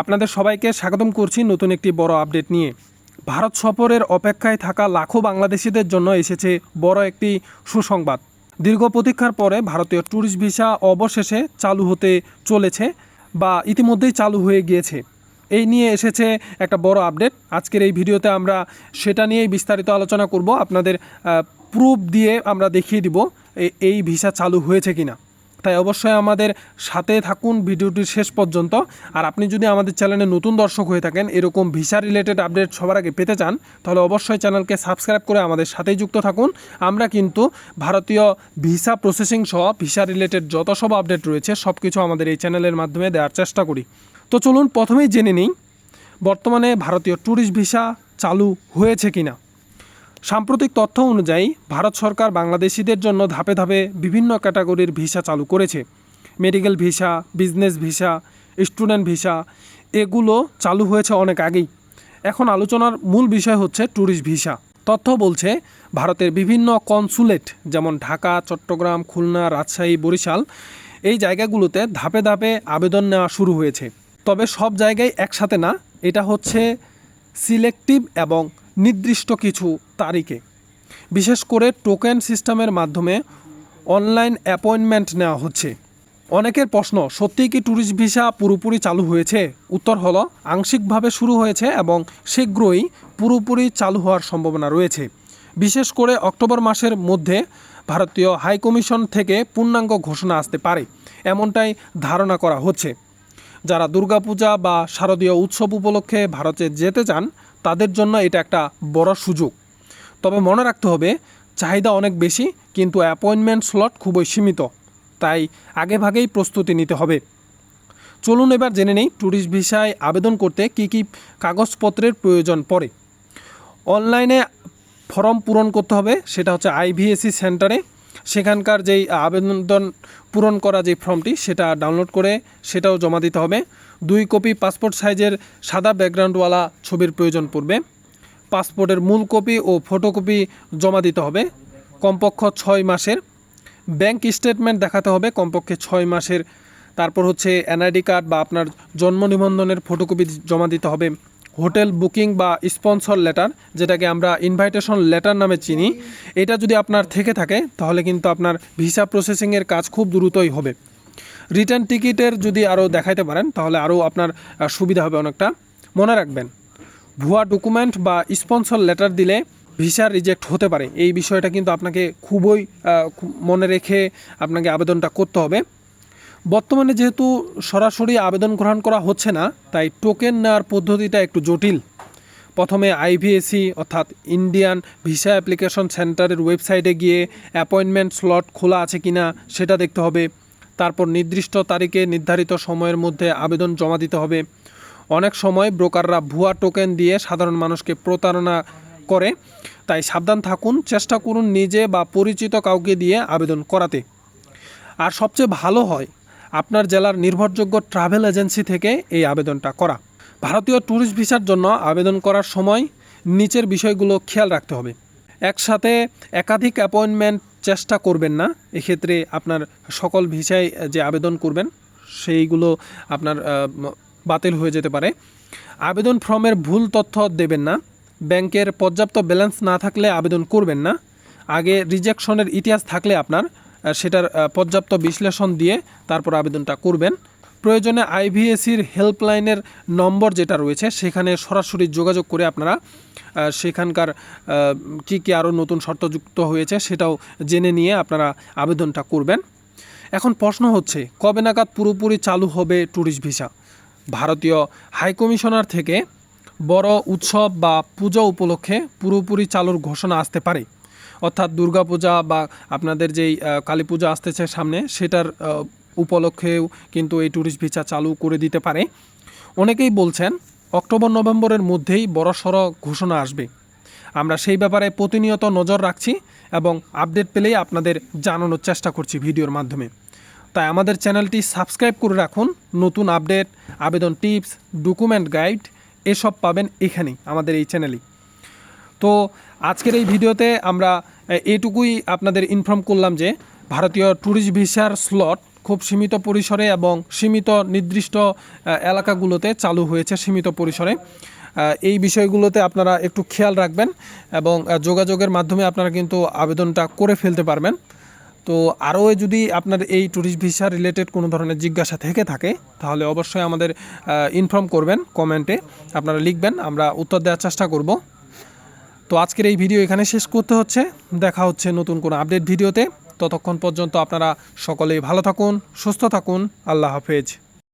আপনাদের সবাইকে স্বাগতম করছি নতুন একটি বড় আপডেট নিয়ে। ভারত সফরের অপেক্ষায় থাকা লাখো বাংলাদেশিদের জন্য এসেছে বড় একটি সুসংবাদ। দীর্ঘ প্রতীক্ষার পরে ভারতীয় ট্যুরিস্ট ভিসা অবশেষে চালু হতে চলেছে বা ইতিমধ্যেই চালু হয়ে গিয়েছে। এই নিয়ে এসেছে একটা বড় আপডেট। আজকের এই ভিডিওতে আমরা সেটা নিয়েই বিস্তারিত আলোচনা করব। আপনাদের প্রুফ দিয়ে আমরা দেখিয়ে দিব এই ভিসা চালু হয়েছে কিনা। তাই অবশ্যই আমাদের সাথে থাকুন ভিডিওটির শেষ পর্যন্ত। আর আপনি যদি আমাদের চ্যানেলে নতুন দর্শক হয়ে থাকেন, এরকম ভিসা রিলেটেড আপডেট সবার আগে পেতে চান, তাহলে অবশ্যই চ্যানেলকে সাবস্ক্রাইব করে আমাদের সাথেই যুক্ত থাকুন। আমরা কিন্তু ভারতীয় ভিসা প্রসেসিং সহ ভিসা রিলেটেড যত সব আপডেট রয়েছে সব কিছু আমাদের এই চ্যানেলের মাধ্যমে দেওয়ার চেষ্টা করি। তো চলুন প্রথমেই জেনে নিই, বর্তমানে ভারতীয় ট্যুরিস্ট ভিসা চালু হয়েছে কিনা। সাম্প্রতিক তথ্য অনুযায়ী, ভারত সরকার বাংলাদেশিদের জন্য ধাপে ধাপে বিভিন্ন ক্যাটাগরির ভিসা চালু করেছে। Medical visa, business visa, student visa, এগুলো চালু হয়েছে অনেক আগেই। এখন আলোচনার মূল বিষয় হচ্ছে ট্যুরিস্ট ভিসা। তথ্য বলছে, ভারতের বিভিন্ন কনসুলেট যেমন ঢাকা, চট্টগ্রাম, খুলনা, রাজশাহী, বরিশাল, এই জায়গাগুলোতে ধাপে ধাপে আবেদন নেওয়া শুরু হয়েছে। তবে সব জায়গায় একসাথে না, এটা হচ্ছে সিলেক্টিভ এবং নির্দিষ্ট কিছু তারিখে। বিশেষ করে টোকেন সিস্টেমের মাধ্যমে অনলাইন অ্যাপয়েন্টমেন্ট নেওয়া হচ্ছে। অনেকের প্রশ্ন সত্যিই কি ট্যুরিস্ট ভিসা পুরোপুরি চালু হয়েছে? উত্তর হলো, আংশিকভাবে শুরু হয়েছে এবং শীঘ্রই পুরোপুরি চালু হওয়ার সম্ভাবনা রয়েছে। বিশেষ করে অক্টোবর মাসের মধ্যে ভারতীয় হাইকমিশন থেকে পূর্ণাঙ্গ ঘোষণা আসতে পারে, এমনটাই ধারণা করা হচ্ছে। যারা দুর্গাপূজা বা শারদীয় উৎসব উপলক্ষে ভারতে যেতে চান, তাদের জন্য এটা একটা বড় সুযোগ। তবে মনে রাখতে হবে, চাহিদা অনেক বেশি, কিন্তু অ্যাপয়েন্টমেন্ট স্লট খুবই সীমিত। তাই আগে ভাগেই প্রস্তুতি নিতে হবে। চলুন এবার জেনে নেই ট্যুরিস্ট ভিসায় আবেদন করতে কী কী কাগজপত্রের প্রয়োজন পড়ে। অনলাইনে ফর্ম পূরণ করতে হবে, সেটা হচ্ছে আইভিএসি সেন্টারে সেখানকার যেই আবেদন পূরণ করা যে ফর্মটি সেটা ডাউনলোড করে সেটাও জমা দিতে হবে। দুই কপি পাসপোর্ট সাইজের সাদা ব্যাকগ্রাউন্ডওয়ালা ছবির প্রয়োজন পড়বে। পাসপোর্টের মূল কপি ও ফটোকপি জমা দিতে হবে। কমপক্ষ ছয় মাসের ব্যাংক স্টেটমেন্ট দেখাতে হবে। কমপক্ষে ছয় মাসের। তারপর হচ্ছে এনআইডি কার্ড বা আপনার জন্ম নিবন্ধনের ফটোকপি জমা দিতে হবে। হোটেল বুকিং বা স্পন্সর লেটার, যেটাকে আমরা ইনভাইটেশন লেটার নামে চিনি। এটা যদি আপনার থেকে থাকে, তাহলে কিন্তু আপনার ভিসা প্রসেসিংয়ের কাজ খুব দ্রুতই হবে। রিটার্ন টিকিটের যদি আরও দেখাইতে পারেন, তাহলে আরও আপনার সুবিধা হবে অনেকটা। মনে রাখবেন। ভুয়া ডকুমেন্ট বা স্পন্সর লেটার দিলে ভিসা রিজেক্ট হতে পারে। এই বিষয়টা কিন্তু আপনাকে খুবই মনে রেখে আপনাকে আবেদনটা করতে হবে। বর্তমানে যেহেতু সরাসরি আবেদন গ্রহণ করা হচ্ছে না, তাই টোকেন নেওয়ার পদ্ধতিটা একটু জটিল। প্রথমে আইভিএসি অর্থাৎ ইন্ডিয়ান ভিসা অ্যাপ্লিকেশন সেন্টারের ওয়েবসাইটে গিয়ে অ্যাপয়েন্টমেন্ট স্লট খোলা আছে কি না সেটা দেখতে হবে। তারপর নির্দিষ্ট তারিখে নির্ধারিত সময়ের মধ্যে আবেদন জমা দিতে হবে। অনেক সময় ব্রোকাররা ভুয়া টোকেন দিয়ে সাধারণ মানুষকে প্রতারণা করে। তাই সাবধান থাকুন, চেষ্টা করুন নিজে বা পরিচিত কাউকে দিয়ে আবেদন করাতে। আর সবচেয়ে ভালো হয়, আপনার জেলার নির্ভরযোগ্য ট্রাভেল এজেন্সি থেকে এই আবেদনটা করা। ভারতীয় ট্যুরিস্ট ভিসার জন্য আবেদন করার সময় নিচের বিষয়গুলো খেয়াল রাখতে হবে। একসাথে একাধিক অ্যাপয়েন্টমেন্ট চেষ্টা করবেন না, এক্ষেত্রে আপনার সকল ভিসায় যে আবেদন করবেন, সেইগুলো আপনার বাতিল হয়ে যেতে পারে। আবেদন ফর্মের ভুল তথ্য দেবেন না। ব্যাংকের পর্যাপ্ত ব্যালেন্স না থাকলে আবেদন করবেন না। আগে রিজেকশনের ইতিহাস থাকলে আপনার সেটার পর্যাপ্ত বিশ্লেষণ দিয়ে তারপর আবেদনটা করবেন। প্রয়োজনে আইভিএসির হেল্পলাইনের নম্বর যেটা রয়েছে, সেখানে সরাসরি যোগাযোগ করে আপনারা সেখানকার কী কী আরও নতুন শর্ত যুক্ত হয়েছে সেটাও জেনে নিয়ে আপনারা আবেদনটা করবেন। এখন প্রশ্ন হচ্ছে, কবে নাগাদ পুরোপুরি চালু হবে ট্যুরিস্ট ভিসা? ভারতীয় হাইকমিশনার থেকে বড় উৎসব বা পূজা উপলক্ষে পুরোপুরি চালুর ঘোষণা আসতে পারে। অর্থাৎ দুর্গাপূজা বা আপনাদের যেই কালী পূজা আসতেছে সামনে, সেটার উপলক্ষেও কিন্তু এই ট্যুরিস্ট ভিসা চালু করে দিতে পারে। অনেকেই বলছেন, অক্টোবর, নভেম্বরের মধ্যেই বড়সড় ঘোষণা আসবে। আমরা সেই ব্যাপারে প্রতিনিয়ত নজর রাখছি এবং আপডেট পেলেই আপনাদের জানানোর চেষ্টা করছি ভিডিওর মাধ্যমে। তাই আমাদের চ্যানেলটি সাবস্ক্রাইব করে রাখুন। নতুন আপডেট, আবেদন টিপস, ডকুমেন্ট গাইড, এসব পাবেন এখানেই আমাদের এই চ্যানেলেই। তো আজকের এই ভিডিওতে আমরা এটুকুই আপনাদের ইনফর্ম করলাম যে ভারতীয় ট্যুরিস্ট ভিসার স্লট খুব সীমিত পরিসরে এবং সীমিত নির্দিষ্ট এলাকাগুলোতে চালু হয়েছে সীমিত পরিসরে। এই বিষয়গুলোতে আপনারা একটু খেয়াল রাখবেন এবং যোগাযোগের মাধ্যমে আপনারা কিন্তু আবেদনটা করে ফেলতে পারবেন। তো আরও যদি আপনার এই ট্যুরিস্ট ভিসা রিলেটেড কোনো ধরনের জিজ্ঞাসা থেকে থাকে, তাহলে অবশ্যই আমাদের ইনফর্ম করবেন কমেন্টে আপনারা লিখবেন, আমরা উত্তর দেওয়ার চেষ্টা করব। তো আজকের এই ভিডিও এখানে শেষ করতে হচ্ছে, দেখা হচ্ছে নতুন কোনো আপডেট ভিডিওতে ততক্ষণ পর্যন্ত আপনারা সকলেই ভালো থাকুন, সুস্থ থাকুন, আল্লাহ হাফেজ।